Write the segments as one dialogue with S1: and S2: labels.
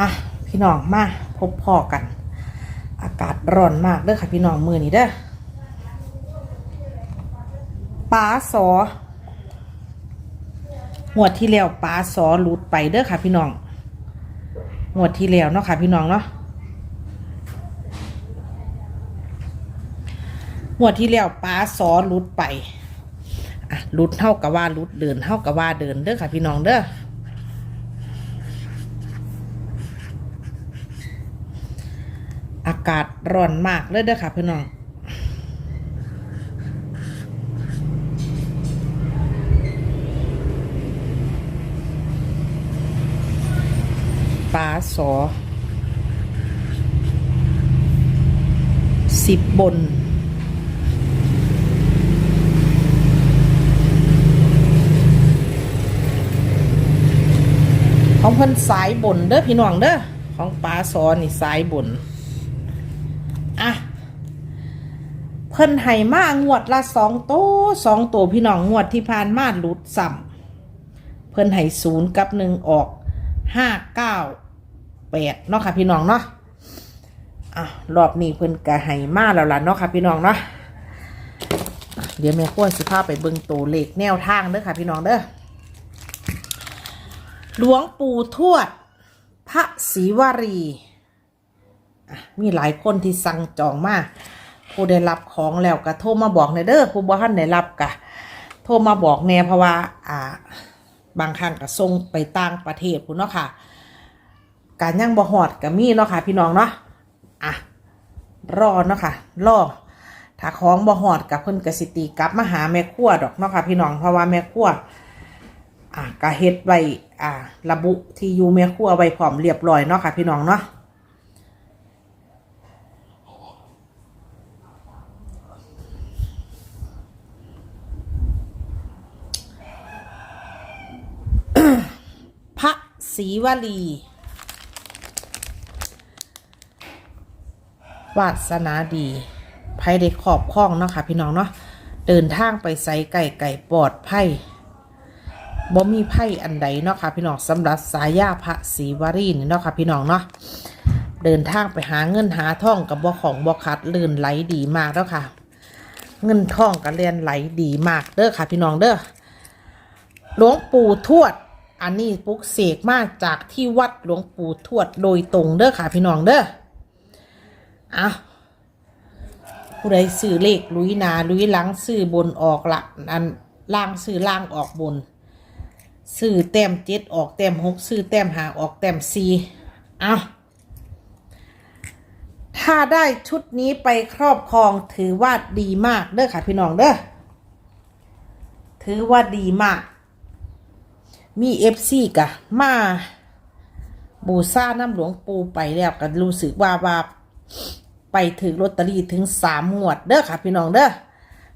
S1: อะพี่น้องมาพบพ่อกัน อากาศร้อนมากเด้อค่ะพี่น้องมือนี้เด้อปลาสอหวดที่แล้วปลาสอหลุดไปเด้อค่ะพี่น้องหวดที่แล้วเนาะค่ะพี่น้องเนาะหวดที่แล้วปลาสอหลุดไปอะหลุดเท่ากับว่าหลุดเดินเท่ากับว่าเดินเด้อค่ะพี่น้องเด้อากาศร้อนมากเลยเด้อค่ะพี่น้องปลาสอสิบบนของเพิ่นสายบนเด้อพี่น้องเด้อของปลาสอนี่สายบน อะ เพิ่นให้มางวดละสองโตสองตัวพี่น้องงวดที่ผ่านมาหลุดสัมเพิ่นให้ศูนย์กับหนึ่งออกห้าเก้าแปดเนาะค่ะพี่น้องเนาะอะรอบนี้เพิ่นก็ให้มาแล้วล่ะเนาะค่ะพี่น้องเนาะเดี๋ยวแม่ขั้วสิพาไปเบิ่งตัวเลขแนวทางเด้อค่ะพี่น้องเด้อหลวงปู่ทวด พระศรีวารีมีหลายคนที่สั่งจองมา ผู้ได้รับของแล้วก็โทรมาบอกในเด้อผู้บ่ทันได้รับก็โทรมาบอกแน่เพราะว่า อ่า บางครั้งก็ส่งไปต่างประเทศพุ่นเนาะค่ะการยังบ่ฮอดก็มีเนาะค่ะ พี่น้องเนาะอะรอเนาะค่ะรอถ้าของบ่ฮอดกับเพิ่นกสิตีกลับมาหาแม่ครัวดอกเนาะค่ะพี่น้องเพราะว่าแม่ครัวอะก็เฮ็ดไว้อ่า ระบุที่อยู่แม่ครัวไว้พร้อมเรียบร้อยเนาะค่ะพี่น้องเนาะ พระ ศรีวลี วาสนาดีภัยได้ขอบคล้องเนาะค่ะพี่น้องเนาะเดินทางไปไสไก่ไก่ปลอดภัยบ่มีไพ่อันใดเนาะค่ะพี่น้องสำหรับสายาพระศรีวรีนี่เนาะค่ะพี่น้องเนาะเดินทางไปหาเงินหาทองกับบ่ของบ่คัดลื่นไหลดีมากแล้วค่ะ เงินทองก็เรียนไหลดีมากเด้อค่ะพี่น้องเด้อหลวงปู่ทวด อันนี้ปลุกเสกมาจากที่วัดหลวงปู่ทวดโดยตรงเด้อค่ะพี่น้องเด้อเอาผู้ใดซื้อเลขลุยนาลุยหลังซื้อบนออกละอันล่างซื้อล่างออกบนซื้อแต้มเจ็ดออกแต้มหกซื้อแต้มหาออกแต้มสี่เอาถ้าได้ชุดนี้ไปครอบครองถือว่าดีมากเด้อค่ะพี่น้องเด้อถือว่าดีมาก มีเอฟซีกะ มาบูซ่าน้ำหลวงปูไปแล้วก็รู้สึกว่าว่าไปถึงลอตเตอรี่ถึงสามงวดเด้อค่ะ พี่น้องเด้อ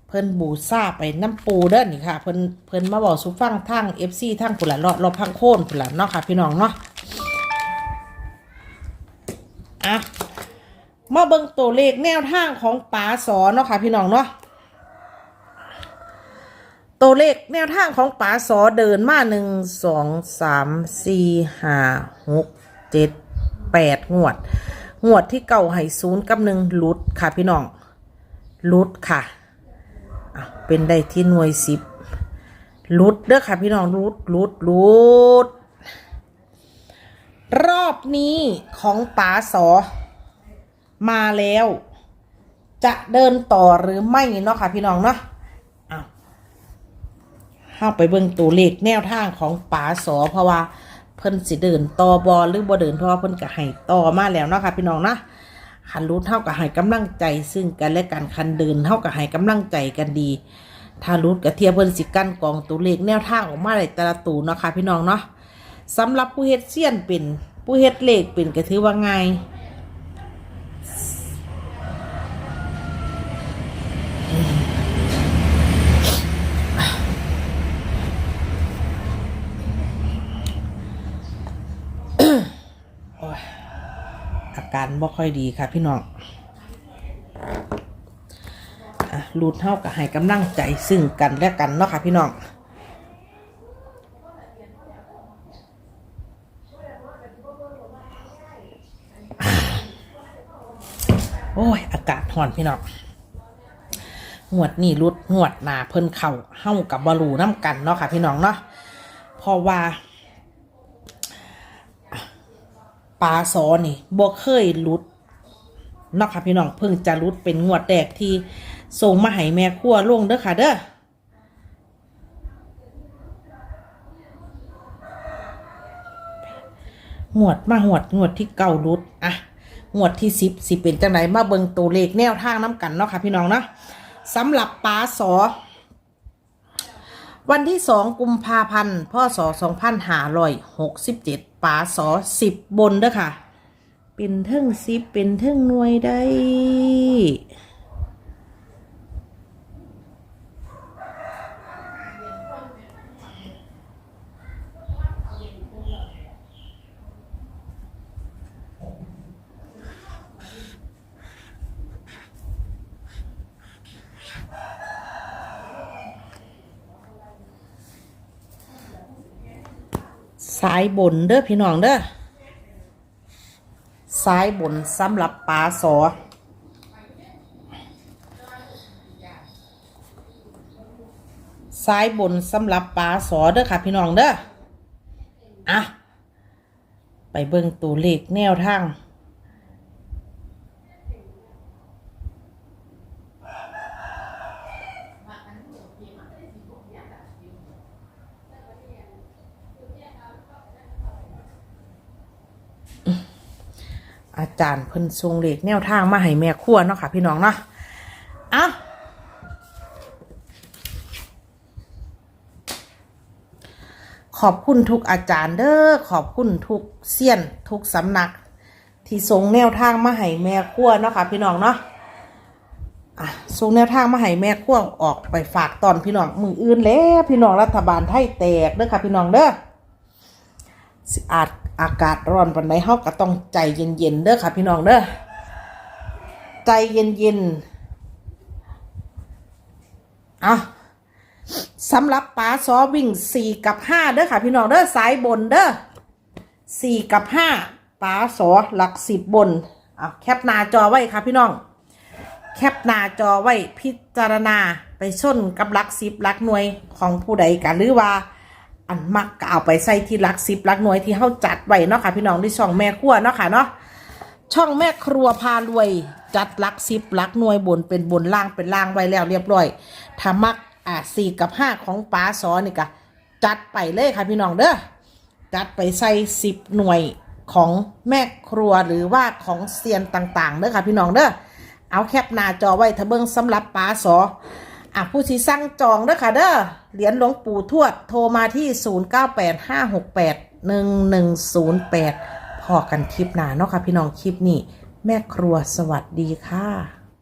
S1: เพิ่นบูซ่าไปน้ำปูเด้อนี่ค่ะ เพิ่นเพิ่นมาบอกสุฟังทั้งเอฟซีทั้งผุหลานรอดรอบพังโค่นผุหลานเนาะค่ะ พี่น้องเนาะอะมาเบิ่งตัวเลขแนวทางของป๋าสอเนาะค่ะ พี่น้องเนาะ ตัวเลขแนวทางของป๋าสอเดินมาหนึ่งสองสามสี่ห้าหกเจ็ดแปดงวด งวดที่เก่าให้ศูนย์กับหนึ่งลุดค่ะพี่น้องลุดค่ะเป็นได้ที่หน่วยสิบลุดเด้อค่ะพี่น้องลุดลุดลุดรอบนี้ของป๋าสอ มาแล้ว จะเดินต่อหรือไม่เนาะค่ะพี่น้องเนาะอ้าว เข้าไปเบิ่งตัวเลขแนวทางของป๋าสอเพราะว่าเพิ่นสิเดินต่อบอลหรือบ่เดินเพราะว่าเพิ่นก็ให้ต่อมาแล้วเนาะค่ะพี่น้องนะคันรู้เท่ากับให้กำลังใจ ซึ่งกันและกันคันเดินเท่ากับให้กำลังใจกันดี ถ้ารู้กับเทียบเพิ่นสิกั้นกองตัวเลขแนวทางออกมาในแต่ละตูเนาะค่ะพี่น้องเนาะสำหรับผู้เฮ็ดเซียนเป็นผู้เฮ็ดเลขเป็นก็ถือว่าง่าย การบ่ค่อยดีค่ะพี่น้องรูดเท่ากับให้กำลังใจซึ่งกันและกันเนาะค่ะพี่น้องโอ้ย อากาศห่อนพี่น้องหวดนี่รุดหวดหนาเพิ่นเข่าเฮ้ากับบารูน้ำกันเนาะค่ะพี่น้องเนาะเพราะว่า ปลาซอนี่บ่เคยรุดเนาะค่ะพี่น้องเพิ่งจะรุดเป็นงวดแรกที่ส่งมาให้แม่ครัวลงเด้อค่ะเด้อหมวดมาหวดหวดที่เก่ารุดอะหวดที่สิบสิเป็นจังไหนมาเบิงตัวเลขแนวทางน้ำกันเนาะค่ะพี่น้องเนาะสำหรับปลาสอ วันที่สองกุมภาพันธ์พ่อสอสองพันห้าร้อยหกสิบเจ็ด ป๋าสอสิบบนเด้อค่ะ เป็นเทิงสิบเป็นเทิงหน่วยได้ สายบนเด้อพี่น้องเด้อสายบนสำหรับปลาสอสายบนสำหรับปลาสอเด้อค่ะพี่น้องเด้ออะไปเบิ่งตัวเลขแนวทาง อาจารย์เพิ่นทรงเลขแนวทางมาให้แม่ครัวเนาะค่ะพี่น้องเนาะอะขอบคุณทุกอาจารย์เด้อขอบคุณทุกเซียนทุกสำนัก ที่ทรงแนวทางมาให้แม่ครัวเนาะค่ะพี่น้องเนาะอะทรงแนวทางมาให้แม่ครัวออกไปฝากตอนพี่น้องมืออื่นแล้วพี่น้องรัฐบาลไทยแตกเด้อค่ะพี่น้องเด้ออาจ อากาศร้อนวันไหนเฮาก็ต้องใจเย็นๆเด้อค่ะ พี่น้องเด้อใจเย็นๆอะสำหรับปลาซอวิ่งสี่กับห้าเด้อค่ะ พี่น้องเด้อสายบนเด้อสี่กับห้าปลาซอหลักสิบบนอะแคปหน้าจอไว้ค่ะ พี่น้อง แคปหน้าจอไว้พิจารณาไปชนกับหลักสิบหลักหน่วยของผู้ใดกันหรือว่า อันมักก็เอาไปใส่ที่หลักสิบหลักหน่วยที่เขาจัดไว้เนาะค่ะพี่น้องที่ช่องแม่ครัวเนาะค่ะเนาะช่องแม่ครัวพารวย จัดหลักสิบหลักหน่วยบนเป็นบนล่างเป็นล่างไว้แล้วเรียบร้อยถ้ามักอะสี่กับห้าของป้าซอนี่ก็จัดไปเลยค่ะพี่น้องเด้อจัดไปใส่สิบหน่วยของแม่ครัวหรือว่าของเซียนต่างๆเด้อค่ะพี่น้องเด้อเอาแคปหน้าจอไว้ถ้าเบิ่งสำหรับป้าซอ อะผู้ที่สั่งจองเด้อค่ะเด้อเหรียญหลวงปู่ทวดโทรมาที่ 0985681108พอกันคลิปหน้าเนาะค่ะพี่น้องคลิปนี้ แม่ครัวสวัสดีค่ะ